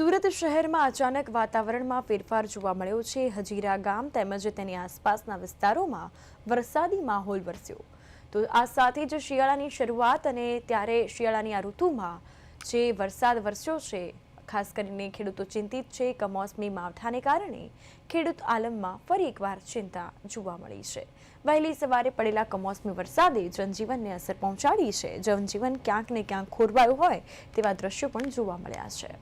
સુરત શહેરમાં અચાનક વાતાવરણમાં ફેરફાર જોવા મળ્યો છે. હજીરા ગામ તેમજ તેની આસપાસના વિસ્તારોમાં વરસાદી માહોલ વરસ્યો. તો આ સાથે જ શિયાળાની શરૂઆત અને ત્યારે શિયાળાની આ ઋતુમાં જે વરસાદ વરસ્યો છે, ખાસ કરીને ખેડૂતો ચિંતિત છે. કમોસમી માવઠાને કારણે ખેડૂત આલમમાં ફરી એકવાર ચિંતા જોવા મળી છે. વહેલી સવારે પડેલા કમોસમી વરસાદે જનજીવનને અસર પહોંચાડી છે. જનજીવન ક્યાંક ને ક્યાંક ખોરવાયું હોય તેવા દ્રશ્યો પણ જોવા મળ્યા છે.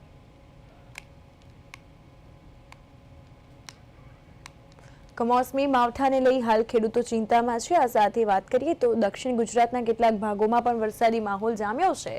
કમોસમી માવઠાને લઈ હાલ ખેડૂતો ચિંતામાં છે. આ સાથે વાત કરીએ તો દક્ષિણ ગુજરાતના કેટલાક ભાગોમાં પણ વરસાદી માહોલ જામ્યો છે.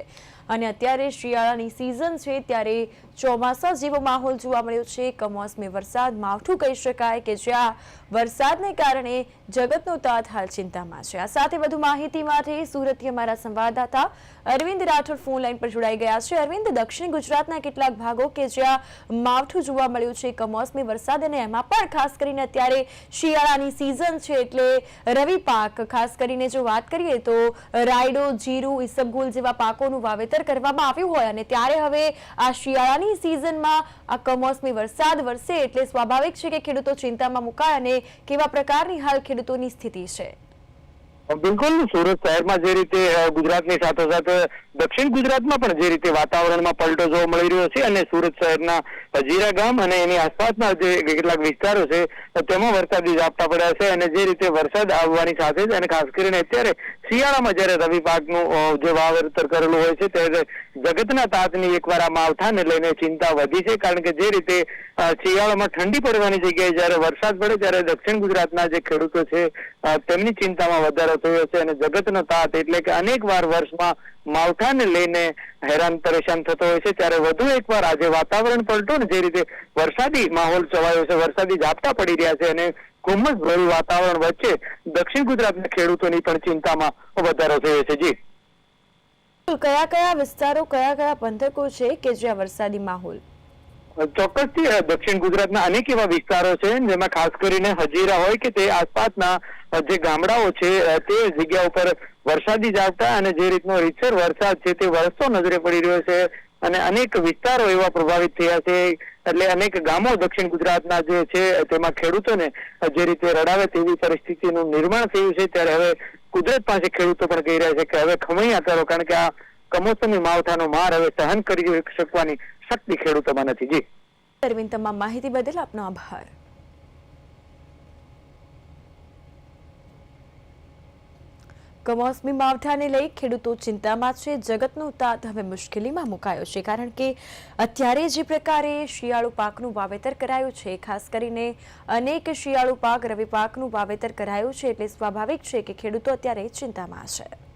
અને અત્યારે શિયાળાની સિઝન છે, ત્યારે ચોમાસા જેવો માહોલ જોવા મળ્યો છે. કમોસમી વરસાદ માવઠું કહી શકાય કે જ્યાં વરસાદને કારણે જગતનો તાત હાલ ચિંતામાં છે. આ સાથે વધુ માહિતી માટે સુરતથી અમારા સંવાદદાતા અરવિંદ રાઠોડ ફોન લાઈન પર જોડાઈ ગયા છે. અરવિંદ, દક્ષિણ ગુજરાતના કેટલાક ભાગો કે જ્યાં માવઠું જોવા મળ્યું છે, કમોસમી વરસાદ અને એમાં પણ ખાસ કરીને અત્યારે શિયાળાની સિઝન છે એટલે રવિ પાક. ખાસ કરીને જો વાત કરીએ તો રાયડો, જીરું, ઈસબગુલ જેવા પાકોનું વાવેતર કરવામાં આવ્યું હોય અને ત્યારે હવે આ શિયાળાની સિઝનમાં આ કમોસમી વરસાદ વરસે એટલે સ્વાભાવિક છે કે ખેડૂતો ચિંતામાં મુકાય અને કેવા પ્રકારની હાલ ખેડૂતોની સ્થિતિ છે? બિલકુલ, સુરત શહેરમાં જે રીતે ગુજરાતની સાથોસાથ દક્ષિણ ગુજરાતમાં પણ જે રીતે વાતાવરણમાં પલટો જોવા મળી રહ્યો છે અને સુરત શહેરના હજીરા ગામ અને એની આસપાસના જે કેટલાક વિસ્તારો છે તેમાં વરસાદી ઝાપટા પડ્યા છે અને જે રીતે વરસાદ આવવાની સાથે જ અને ખાસ કરીને અત્યારે શિયાળામાં જ્યારે રવિ પાકનું જે વાવેતર કરેલું હોય છે ત્યારે જગતના તાતની એકવાર આ માવઠાને લઈને ચિંતા વધી છે કારણ કે જે રીતે શિયાળામાં ઠંડી પડવાની જગ્યાએ જ્યારે વરસાદ પડે ત્યારે દક્ષિણ ગુજરાતના જે ખેડૂતો છે તેમની ચિંતામાં વધારો થયો છે અને જગતનો તાત એટલે કે અનેક વાર વર્ષમાં માવઠાને લઈને હેરાન પરેશાન થતો હોય છે. ત્યારે વધુ એકવાર આજે વાતાવરણ પલટો ને જે રીતે વરસાદી માહોલ ચવાયો છે, વરસાદી ઝાપટા પડી રહ્યા છે અને ભર્યું વાતાવરણ વચ્ચે દક્ષિણ ગુજરાતના ખેડૂતોની પણ ચિંતામાં વધારો થયો છે. જી. કયા કયા વિસ્તારો, કયા કયા પંથકો છે કે જ્યાં વરસાદી માહોલ? ચોક્કસથી દક્ષિણ ગુજરાતના અનેક એવા વિસ્તારો છે, જેમાં ખાસ કરીને હજીરા હોય કે તે આસપાસના જે ગામડાઓ છે તે જગ્યા ઉપર વરસાદી ઝાપટા અને જે રીતનો રીતસર વરસાદ છે તે વરસતો નજરે પડી રહ્યો છે અને અનેક વિસ્તારો એવા પ્રભાવિત થયા છે. એટલે અનેક ગામો દક્ષિણ ગુજરાતના જે છે, તેમાં ખેડૂતોને જે રીતે રડાવે તેવી પરિસ્થિતિનું નિર્માણ થયું છે. ત્યારે હવે કુદરત પાસે ખેડૂતો પણ કહી રહ્યા છે કે હવે ખમૈયા કરો, કારણ કે આ કમોસમી માવઠાનો માર હવે સહન કરી શકવાની શક્તિ ખેડૂતોમાં નથી. જી. અરવિંદ, તમામ માહિતી બદલ આપનો આભાર. કમોસમી માવઠાને લઈ ખેડૂતો ચિંતામાં છે. જગતનો તાત હવે મુશ્કેલીમાં મુકાયો છે, કારણ કે અત્યારે જે પ્રકારે શિયાળુ પાકનું વાવેતર કરાયું છે, ખાસ કરીને અનેક શિયાળુ પાક, રવિ પાકનું વાવેતર કરાયું છે, એટલે સ્વાભાવિક છે કે ખેડૂતો અત્યારે ચિંતામાં છે.